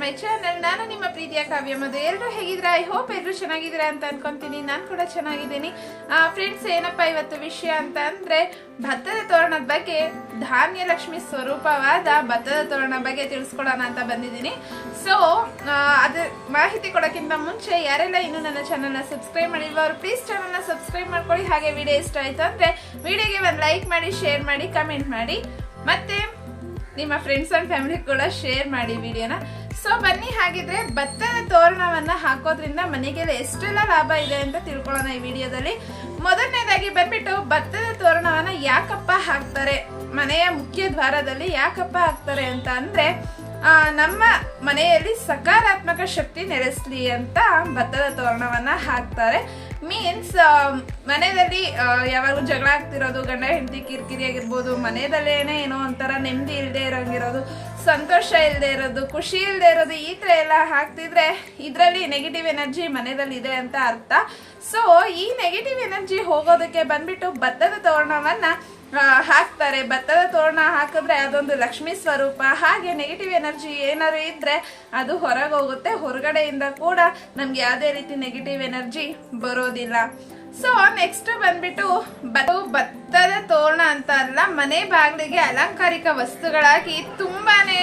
My channel ನಾನು ನಿಮ್ಮ ಪ್ರೀತಿಯ ಕಾವ್ಯ ಮದು ಎಲ್ಲರೂ ಹೇಗಿದ್ರೆ ಐ ಹೋಪ್ ಎಲ್ಲರೂ ಚೆನ್ನಾಗಿದ್ದೀರಾ ಅಂತ ಅನ್ಕೊಂತೀನಿ. ನಾನು ಕೂಡ ಚೆನ್ನಾಗಿದ್ದೀನಿ. ಫ್ರೆಂಡ್ಸ್ ಏನಪ್ಪ ಇವತ್ತು ವಿಷಯ ಅಂತ ಅಂದರೆ, ಭತ್ತದ ತೋರಣದ ಬಗ್ಗೆ ಧಾನ್ಯ ಲಕ್ಷ್ಮಿ ಸ್ವರೂಪವಾದ ಭತ್ತದ ತೋರಣ ಬಗ್ಗೆ ತಿಳಿಸ್ಕೊಡೋಣ ಅಂತ ಬಂದಿದ್ದೀನಿ. ಸೊ ಅದು ಮಾಹಿತಿ ಕೊಡೋಕ್ಕಿಂತ ಮುಂಚೆ ಯಾರೆಲ್ಲ ಇನ್ನೂ ನನ್ನ ಚಾನಲ್ನ ಸಬ್ಸ್ಕ್ರೈಬ್ ಮಾಡಿಲ್ವೋ ಅವರು ಪ್ಲೀಸ್ ಚಾನಲ್ನ ಸಬ್ಸ್ಕ್ರೈಬ್ ಮಾಡ್ಕೊಳ್ಳಿ. ಹಾಗೆ ವಿಡಿಯೋ ಇಷ್ಟ ಆಯಿತು ಅಂದರೆ ವಿಡಿಯೋಗೆ ಒಂದು ಲೈಕ್ ಮಾಡಿ ಶೇರ್ ಮಾಡಿ ಕಮೆಂಟ್ ಮಾಡಿ. ಮತ್ತೆ ನಿಮ್ಮ ಫ್ರೆಂಡ್ಸ್ ಅಂಡ್ ಫ್ಯಾಮಿಲಿ ಕೂಡ ಶೇರ್ ಮಾಡಿ ವಿಡಿಯೋನ ಸೊ ಬನ್ನಿ ಹಾಗಿದ್ರೆ ಭತ್ತದ ತೋರಣವನ್ನ ಹಾಕೋದ್ರಿಂದ ಮನೆಗೆ ಎಷ್ಟೆಲ್ಲ ಲಾಭ ಇದೆ ಅಂತ ತಿಳ್ಕೊಳ್ಳೋಣ ಈ ವಿಡಿಯೋದಲ್ಲಿ ಮೊದಲನೇದಾಗಿ ಬಂದ್ಬಿಟ್ಟು ಭತ್ತದ ತೋರಣವನ್ನ ಯಾಕಪ್ಪ ಹಾಕ್ತಾರೆ? ಮನೆಯ ಮುಖ್ಯ ದ್ವಾರದಲ್ಲಿ ಯಾಕಪ್ಪ ಹಾಕ್ತಾರೆ ಅಂತ ಅಂದ್ರೆ ನಮ್ಮ ಮನೆಯಲ್ಲಿ ಸಕಾರಾತ್ಮಕ ಶಕ್ತಿ ನೆಲೆಸಲಿ ಅಂತ ಭತ್ತದ ತೋರಣವನ್ನು ಹಾಕ್ತಾರೆ. ಮೀನ್ಸ್ ಮನೆಯಲ್ಲಿ ಯಾವಾಗ ಜಗಳ ಆಗ್ತಿರೋದು, ಗಂಡ, ಹೆಂಡತಿ, ಕಿರಿಕಿರಿ ಆಗಿರ್ಬೋದು ಮನೆಯಲ್ಲೇ ಏನೋ ಒಂಥರ ನೆಮ್ಮದಿ ಇಲ್ಲದೆ ಇರೋಂಗಿರೋದು, ಸಂತೋಷ ಇಲ್ಲದೆ ಇರೋದು, ಖುಷಿ ಇಲ್ಲದೆ ಇರೋದು, ಈ ಥರ ಎಲ್ಲ ಹಾಕ್ತಿದ್ರೆ ಇದರಲ್ಲಿ ನೆಗೆಟಿವ್ ಎನರ್ಜಿ ಮನೆಯಲ್ಲಿ ಇದೆ ಅಂತ ಅರ್ಥ. ಸೊ ಈ ನೆಗೆಟಿವ್ ಎನರ್ಜಿ ಹೋಗೋದಕ್ಕೆ ಬಂದ್ಬಿಟ್ಟು ಭತ್ತದ ತೋರಣವನ್ನ ಹಾಕ್ತಾರೆ. ಭತ್ತದ ತೋರಣ ಹಾಕಿದ್ರೆ ಅದೊಂದು ಲಕ್ಷ್ಮಿ ಸ್ವರೂಪ. ಹಾಗೆ ನೆಗೆಟಿವ್ ಎನರ್ಜಿ ಏನಾದ್ರು ಇದ್ರೆ ಅದು ಹೊರಗೆ ಹೋಗುತ್ತೆ ಹೊರಗಡೆಯಿಂದ ಕೂಡ ನಮ್ಗೆ ಯಾವುದೇ ರೀತಿ ನೆಗೆಟಿವ್ ಎನರ್ಜಿ ಬರೋದಿಲ್ಲ. ಸೊ ನೆಕ್ಸ್ಟ್ ಬಂದ್ಬಿಟ್ಟು ಭತ್ತದ ತೋರಣ ಅಂತ ಅಲ್ಲ, ಮನೆ ಬಾಗಿಲಿಗೆ ಅಲಂಕಾರಿಕ ವಸ್ತುಗಳಾಗಿ ತುಂಬಾನೇ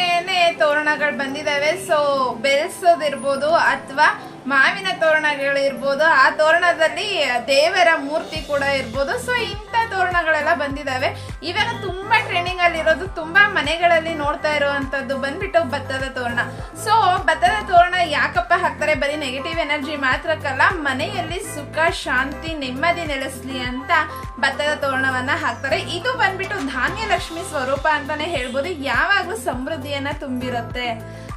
ತೋರಣಗಳು ಬಂದಿದ್ದಾವೆ ಸೊ ಬೆಳೆಸೋದಿರ್ಬೋದು ಅಥವಾ ಮಾವಿನ ತೋರಣಗಳಿರ್ಬೋದು ಆ ತೋರಣದಲ್ಲಿ ದೇವರ ಮೂರ್ತಿ ಕೂಡ ಇರ್ಬೋದು. ಸೊ ಇಂಥ ತೋರಣಗಳೆಲ್ಲ ಬಂದಿದಾವೆ. ಇವೆಲ್ಲ ತುಂಬಾ ಟ್ರೆಂಡಿಂಗ್ ಇರೋದು ತುಂಬಾ ಮನೆಗಳಲ್ಲಿ ನೋಡ್ತಾ ಇರುವಂತದ್ದು ಬಂದ್ಬಿಟ್ಟು ಭತ್ತದ ತೋರಣ. ಸೊ ಭತ್ತದ ತೋರಣ ಯಾಕಪ್ಪ ಹಾಕ್ತಾರೆ? ಬರೀ ನೆಗೆಟಿವ್ ಎನರ್ಜಿ ಮಾತ್ರಕ್ಕಲ್ಲ, ಮನೆಯಲ್ಲಿ ಸುಖ, ಶಾಂತಿ, ನೆಮ್ಮದಿ ನೆಲೆಸ್ಲಿ ಅಂತ ಭತ್ತದ ತೋರಣವನ್ನ ಹಾಕ್ತಾರೆ. ಇದು ಬಂದ್ಬಿಟ್ಟು ಧಾನ್ಯ ಲಕ್ಷ್ಮಿ ಸ್ವರೂಪ ಅಂತಾನೆ ಹೇಳ್ಬೋದು. ಯಾವಾಗಲೂ ಸಮೃದ್ಧಿಯನ್ನ ತುಂಬಿರುತ್ತೆ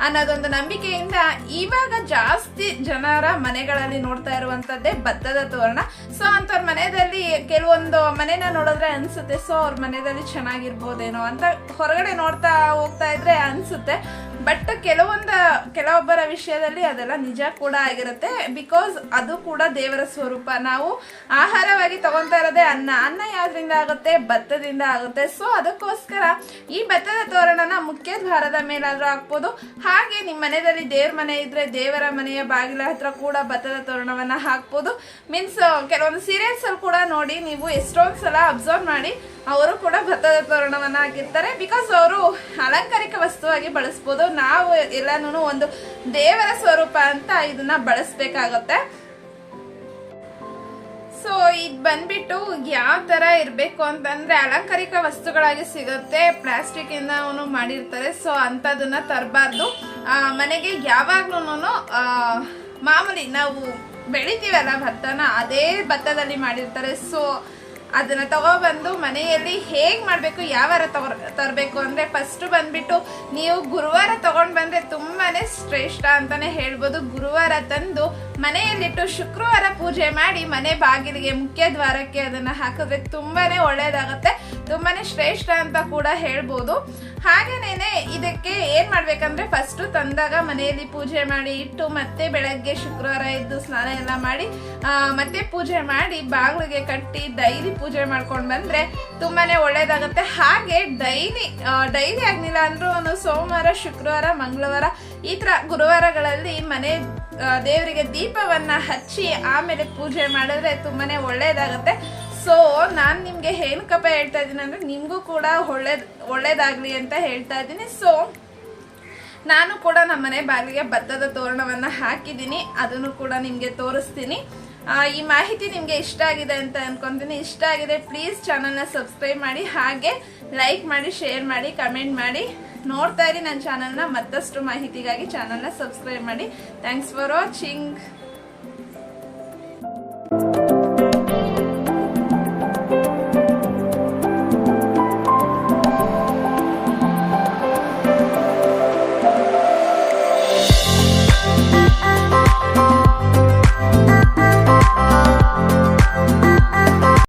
ಅನ್ನೋದೊಂದು ನಂಬಿಕೆಯಿಂದ ಇವಾಗ ಜಾಸ್ತಿ ಜನರ ಮನೆಗಳಲ್ಲಿ ನೋಡ್ತಾ ಇರುವಂತದ್ದೇ ಭತ್ತದ ತೋರಣ. ಸೊ ಅಂತವ್ರ ಮನೆಯಲ್ಲಿ ಕೆಲವೊಂದು ಮನೆನ ನೋಡಿದ್ರೆ ಅನ್ಸುತ್ತೆ. ಸೊ ಅವ್ರ ಮನೆಯಲ್ಲಿ ಚೆನ್ನಾಗಿರ್ಬೋದೇನೋ ಅಂತ. ಹೊರಗಡೆ ನೋಡ್ತಾ ಹೋಗ್ತಾ ಇದ್ರೆ ಅನ್ಸುತ್ತೆ. ಬಟ್ ಕೆಲವೊಂದ, ಕೆಲವೊಬ್ಬರ ವಿಷಯದಲ್ಲಿ ಅದೆಲ್ಲ ನಿಜ ಕೂಡ ಆಗಿರುತ್ತೆ. ಬಿಕಾಸ್ ಅದು ಕೂಡ ದೇವರ ಸ್ವರೂಪ. ನಾವು ಆಹಾರವಾಗಿ ತಗೊಂತಾ ಇರೋದೇ ಅನ್ನ. ಅನ್ನ ಯಾವ್ದ್ರಿಂದ ಆಗುತ್ತೆ? ಭತ್ತದಿಂದ ಆಗುತ್ತೆ. ಸೊ ಅದಕ್ಕೋಸ್ಕರ ಈ ಭತ್ತದ ತೋರಣನ ಮುಖ್ಯ ದ್ವಾರದ ಮೇಲಾದ್ರೂ ಹಾಕ್ಬೋದು. ಹಾಗೆ ನಿಮ್ಮ ಮನೆಯಲ್ಲಿ ದೇವ್ರ ಮನೆ ಇದ್ರೆ ದೇವರ ಮನೆಯ ಬಾಗಿಲ ಹತ್ರ ಕೂಡ ಭತ್ತದ ತೋರಣವನ್ನ ಹಾಕ್ಬೋದು. ಮೀನ್ಸ್ ಕೆಲವೊಂದು ಸೀರಿಯಲ್ಸ್ ಅಲ್ಲಿ ಕೂಡ ನೋಡಿ ನೀವು ಎಷ್ಟೊಂದು ಸಲ ಅಬ್ಸರ್ವ್ ಮಾಡಿ ಅವರು ಕೂಡ ಭತ್ತದ ತೋರಣವನ್ನ ಹಾಕಿರ್ತಾರೆ. ಬಿಕಾಸ್ ಅವರು ಅಲಂಕಾರಿಕ ವಸ್ತುವಾಗಿ ಬಳಸ್ಬೋದು. ನಾವು ಎಲ್ಲಾನು ಒಂದು ದೇವರ ಸ್ವರೂಪ ಅಂತ ಇದನ್ನ ಬಳಸ್ಬೇಕಾಗತ್ತೆ. ಸೊ ಇದು ಬಂದ್ಬಿಟ್ಟು ಯಾವ ತರ ಇರಬೇಕು ಅಂತಂದ್ರೆ ಅಲಂಕಾರಿಕ ವಸ್ತುಗಳಾಗಿ ಸಿಗುತ್ತೆ. ಪ್ಲಾಸ್ಟಿಕ್ ಇಂದ ಅವನು ಮಾಡಿರ್ತಾರೆ. ಸೊ ಅಂತದನ್ನ ತರಬಾರ್ದು. ಮನೆಗೆ ಯಾವಾಗ್ಲೂ ಮಾಮೂಲಿ ನಾವು ಬೆಳಿತೀವಲ್ಲ ಭತ್ತನ, ಅದೇ ಭತ್ತದಲ್ಲಿ ಮಾಡಿರ್ತಾರೆ. ಸೊ ಅದನ್ನ ತಗೊಬಂದು ಮನೆಯಲ್ಲಿ ಹೇಗ್ ಮಾಡ್ಬೇಕು ಯಾವಾರ ತಗೋ ತರಬೇಕು ಅಂದ್ರೆ ಫಸ್ಟ್ ಬಂದ್ಬಿಟ್ಟು ನೀವು ಗುರುವಾರ ತಗೊಂಡ್ ಬಂದ್ರೆ ತುಂಬಾನೇ ಶ್ರೇಷ್ಠ ಅಂತಾನೆ ಹೇಳ್ಬೋದು. ಗುರುವಾರ ತಂದು ಮನೆಯಲ್ಲಿಟ್ಟು ಶುಕ್ರವಾರ ಪೂಜೆ ಮಾಡಿ ಮನೆ ಬಾಗಿಲಿಗೆ ಮುಖ್ಯ ದ್ವಾರಕ್ಕೆ ಅದನ್ನ ಹಾಕಿದ್ರೆ ತುಂಬಾನೇ ಒಳ್ಳೇದಾಗತ್ತೆ. ತುಂಬಾನೇ ಶ್ರೇಷ್ಠ ಅಂತ ಕೂಡ ಹೇಳ್ಬೋದು. ಹಾಗೇನೆ ಇದಕ್ಕೆ ಏನು ಮಾಡಬೇಕಂದ್ರೆ ಫಸ್ಟ್ ತಂದಾಗ ಮನೆಯಲ್ಲಿ ಪೂಜೆ ಮಾಡಿ ಇಟ್ಟು ಮತ್ತೆ ಬೆಳಗ್ಗೆ ಶುಕ್ರವಾರ ಎದ್ದು ಸ್ನಾನ ಎಲ್ಲ ಮಾಡಿ ಮತ್ತೆ ಪೂಜೆ ಮಾಡಿ ಬಾಗಿಲಿಗೆ ಕಟ್ಟಿ ಡೈಲಿ ಪೂಜೆ ಮಾಡ್ಕೊಂಡು ಬಂದರೆ ತುಂಬಾ ಒಳ್ಳೇದಾಗತ್ತೆ. ಹಾಗೆ ಡೈಲಿ ಡೈಲಿ ಆಗಲಿಲ್ಲ ಅಂದ್ರೂ ಒಂದು ಸೋಮವಾರ, ಶುಕ್ರವಾರ, ಮಂಗಳವಾರ ಈ ತರ ಗುರುವಾರಗಳಲ್ಲಿ ಮನೆ ದೇವರಿಗೆ ದೀಪವನ್ನು ಹಚ್ಚಿ ಆಮೇಲೆ ಪೂಜೆ ಮಾಡಿದ್ರೆ ತುಂಬಾ ಒಳ್ಳೇದಾಗತ್ತೆ. ಸೊ ನಾನು ನಿಮಗೆ ಏನು ಕಪ ಹೇಳ್ತಾ ಇದ್ದೀನಿ ಅಂದರೆ ನಿಮಗೂ ಕೂಡ ಒಳ್ಳೇದ್, ಒಳ್ಳೇದಾಗಲಿ ಅಂತ ಹೇಳ್ತಾ ಇದ್ದೀನಿ. ಸೊ ನಾನು ಕೂಡ ನಮ್ಮ ಮನೆ ಬಾಗಿಲಿಗೆ ಭತ್ತದ ತೋರಣವನ್ನು ಹಾಕಿದ್ದೀನಿ. ಅದನ್ನು ಕೂಡ ನಿಮಗೆ ತೋರಿಸ್ತೀನಿ. ಈ ಮಾಹಿತಿ ನಿಮಗೆ ಇಷ್ಟ ಆಗಿದೆ ಅಂತ ಅನ್ಕೊಂತೀನಿ. ಇಷ್ಟ ಆಗಿದೆ ಪ್ಲೀಸ್ ಚಾನಲ್ನ ಸಬ್ಸ್ಕ್ರೈಬ್ ಮಾಡಿ. ಹಾಗೆ ಲೈಕ್ ಮಾಡಿ ಶೇರ್ ಮಾಡಿ ಕಮೆಂಟ್ ಮಾಡಿ. ನೋಡ್ತಾ ಇರಿ ನನ್ನ ಚಾನಲ್ನ ಮತ್ತಷ್ಟು ಮಾಹಿತಿಗಾಗಿ ಚಾನಲ್ನ ಸಬ್ಸ್ಕ್ರೈಬ್ ಮಾಡಿ. Thanks for watching